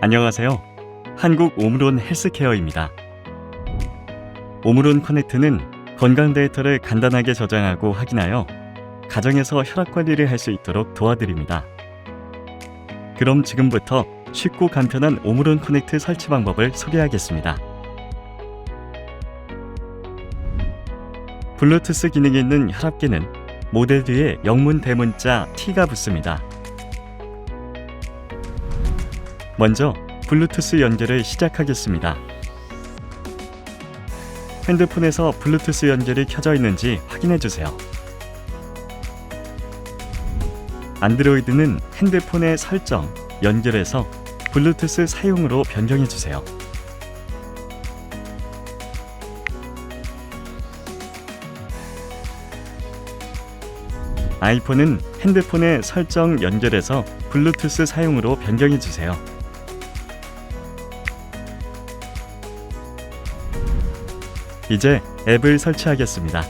안녕하세요. 한국 오므론 헬스케어입니다. 오므론 커넥트는 건강 데이터를 간단하게 저장하고 확인하여 가정에서 혈압 관리를 할 수 있도록 도와드립니다. 그럼 지금부터 쉽고 간편한 오므론 커넥트 설치 방법을 소개하겠습니다. 블루투스 기능이 있는 혈압계는 모델 뒤에 영문 대문자 T가 붙습니다. 먼저 블루투스 연결을 시작하겠습니다. 핸드폰에서 블루투스 연결이 켜져 있는지 확인해 주세요. 안드로이드는 핸드폰의 설정, 연결해서 블루투스 사용으로 변경해 주세요. 아이폰은 핸드폰의 설정 연결해서 블루투스 사용으로 변경해 주세요. 이제 앱을 설치하겠습니다.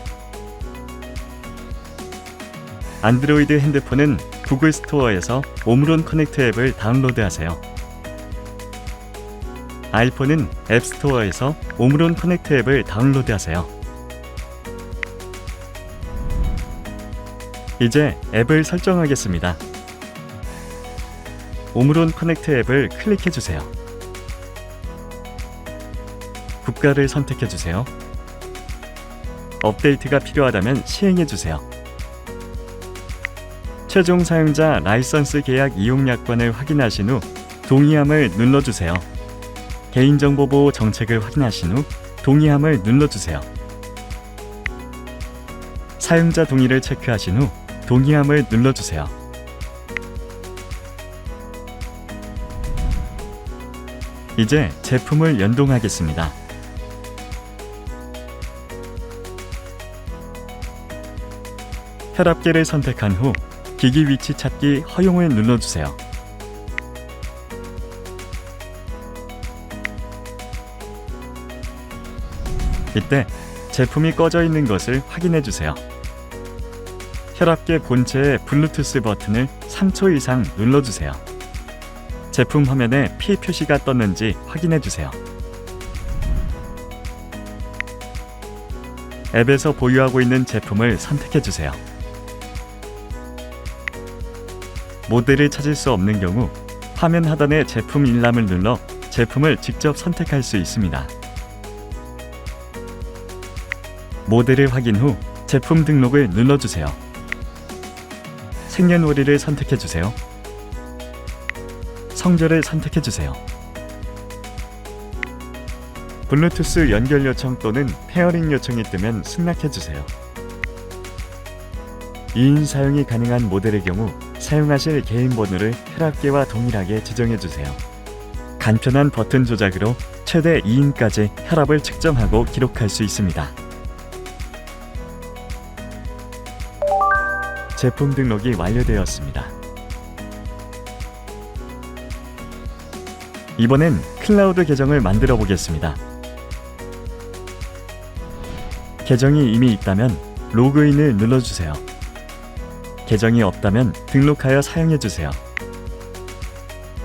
안드로이드 핸드폰은 구글 스토어에서 오므론 커넥트 앱을 다운로드하세요. 아이폰은 앱 스토어에서 오므론 커넥트 앱을 다운로드하세요. 이제 앱을 설정하겠습니다. 오므론 커넥트 앱을 클릭해 주세요. 국가를 선택해 주세요. 업데이트가 필요하다면 시행해 주세요. 최종 사용자 라이선스 계약 이용 약관을 확인하신 후 동의함을 눌러 주세요. 개인정보 보호 정책을 확인하신 후 동의함을 눌러 주세요. 사용자 동의를 체크하신 후 동의함을 눌러 주세요. 이제 제품을 연동하겠습니다. 혈압계를 선택한 후 기기 위치 찾기 허용을 눌러주세요. 이때 제품이 꺼져 있는 것을 확인해 주세요. 혈압계 본체의 블루투스 버튼을 3초 이상 눌러주세요. 제품 화면에 P 표시가 떴는지 확인해 주세요. 앱에서 보유하고 있는 제품을 선택해 주세요. 모델을 찾을 수 없는 경우 화면 하단의 제품 일람을 눌러 제품을 직접 선택할 수 있습니다. 모델을 확인 후 제품 등록을 눌러주세요. 생년월일을 선택해 주세요. 성별을 선택해 주세요. 블루투스 연결 요청 또는 페어링 요청이 뜨면 승낙해 주세요. 2인 사용이 가능한 모델의 경우 사용하실 개인 번호를 혈압계와 동일하게 지정해 주세요. 간편한 버튼 조작으로 최대 2인까지 혈압을 측정하고 기록할 수 있습니다. 제품 등록이 완료되었습니다. 이번엔 클라우드 계정을 만들어 보겠습니다. 계정이 이미 있다면 로그인을 눌러주세요. 계정이 없다면 등록하여 사용해 주세요.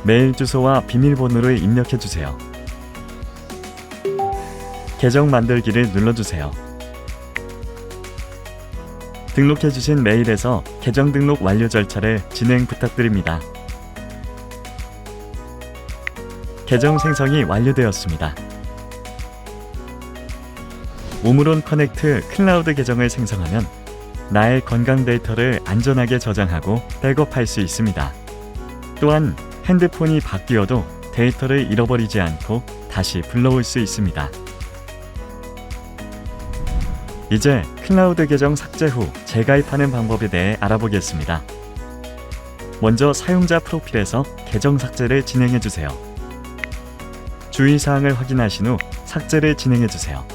메일 주소와 비밀번호를 입력해 주세요. 계정 만들기를 눌러주세요. 등록해 주신 메일에서 계정 등록 완료 절차를 진행 부탁드립니다. 계정 생성이 완료되었습니다. 오므론 커넥트 클라우드 계정을 생성하면 나의 건강 데이터를 안전하게 저장하고 백업할 수 있습니다. 또한 핸드폰이 바뀌어도 데이터를 잃어버리지 않고 다시 불러올 수 있습니다. 이제 클라우드 계정 삭제 후 재가입하는 방법에 대해 알아보겠습니다. 먼저 사용자 프로필에서 계정 삭제를 진행해 주세요. 주의사항을 확인하신 후 삭제를 진행해 주세요.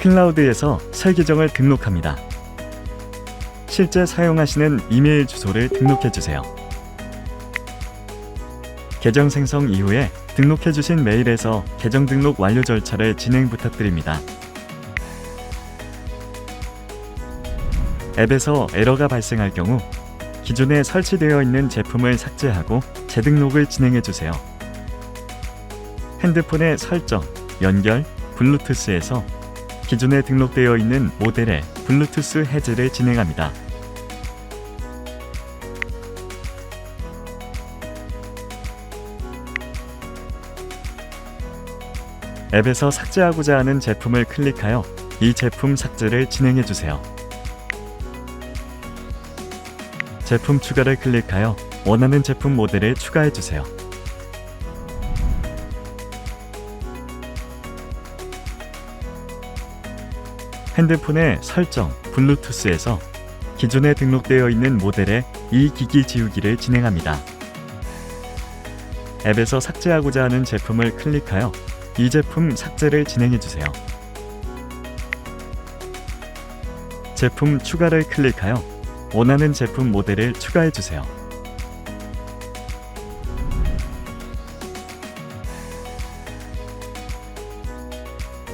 클라우드에서 새 계정을 등록합니다. 실제 사용하시는 이메일 주소를 등록해 주세요. 계정 생성 이후에 등록해 주신 메일에서 계정 등록 완료 절차를 진행 부탁드립니다. 앱에서 에러가 발생할 경우 기존에 설치되어 있는 제품을 삭제하고 재등록을 진행해 주세요. 핸드폰의 설정, 연결, 블루투스에서 기존에 등록되어 있는 모델의 블루투스 해제를 진행합니다. 앱에서 삭제하고자 하는 제품을 클릭하여 이 제품 삭제를 진행해 주세요. 제품 추가를 클릭하여 원하는 제품 모델을 추가해 주세요. 핸드폰의 설정, 블루투스에서 기존에 등록되어 있는 모델의 이 기기 지우기를 진행합니다. 앱에서 삭제하고자 하는 제품을 클릭하여 이 제품 삭제를 진행해 주세요. 제품 추가를 클릭하여 원하는 제품 모델을 추가해 주세요.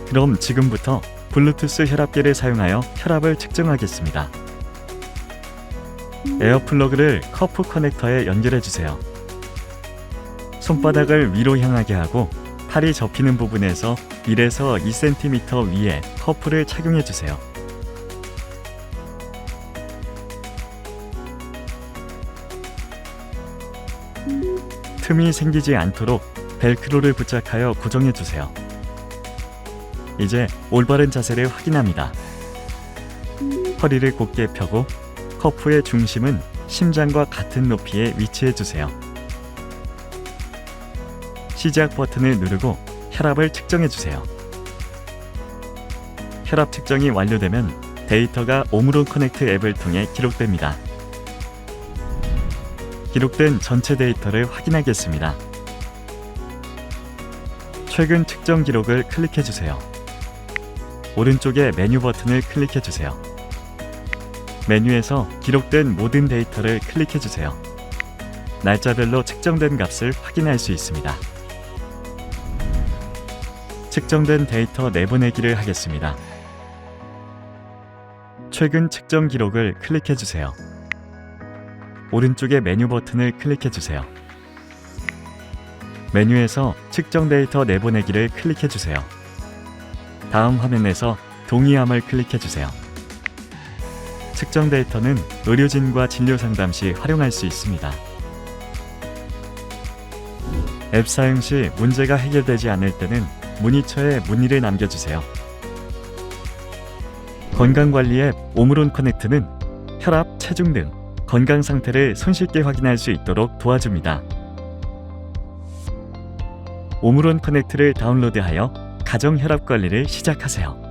그럼 지금부터 블루투스 혈압계를 사용하여 혈압을 측정하겠습니다. 에어 플러그를 커프 커넥터에 연결해 주세요. 손바닥을 위로 향하게 하고 팔이 접히는 부분에서 1에서 2cm 위에 커프를 착용해 주세요. 틈이 생기지 않도록 벨크로를 부착하여 고정해 주세요. 이제 올바른 자세를 확인합니다. 허리를 곧게 펴고 커프의 중심은 심장과 같은 높이에 위치해 주세요. 시작 버튼을 누르고 혈압을 측정해 주세요. 혈압 측정이 완료되면 데이터가 오므론 커넥트 앱을 통해 기록됩니다. 기록된 전체 데이터를 확인하겠습니다. 최근 측정 기록을 클릭해 주세요. 오른쪽에 메뉴 버튼을 클릭해 주세요. 메뉴에서 기록된 모든 데이터를 클릭해 주세요. 날짜별로 측정된 값을 확인할 수 있습니다. 측정된 데이터 내보내기를 하겠습니다. 최근 측정 기록을 클릭해 주세요. 오른쪽에 메뉴 버튼을 클릭해 주세요. 메뉴에서 측정 데이터 내보내기를 클릭해 주세요. 다음 화면에서 동의함을 클릭해 주세요. 측정 데이터는 의료진과 진료 상담 시 활용할 수 있습니다. 앱 사용 시 문제가 해결되지 않을 때는 문의처에 문의를 남겨주세요. 건강관리 앱 오므론 커넥트는 혈압, 체중 등 건강 상태를 손쉽게 확인할 수 있도록 도와줍니다. 오므론 커넥트를 다운로드하여 가정 혈압 관리를 시작하세요.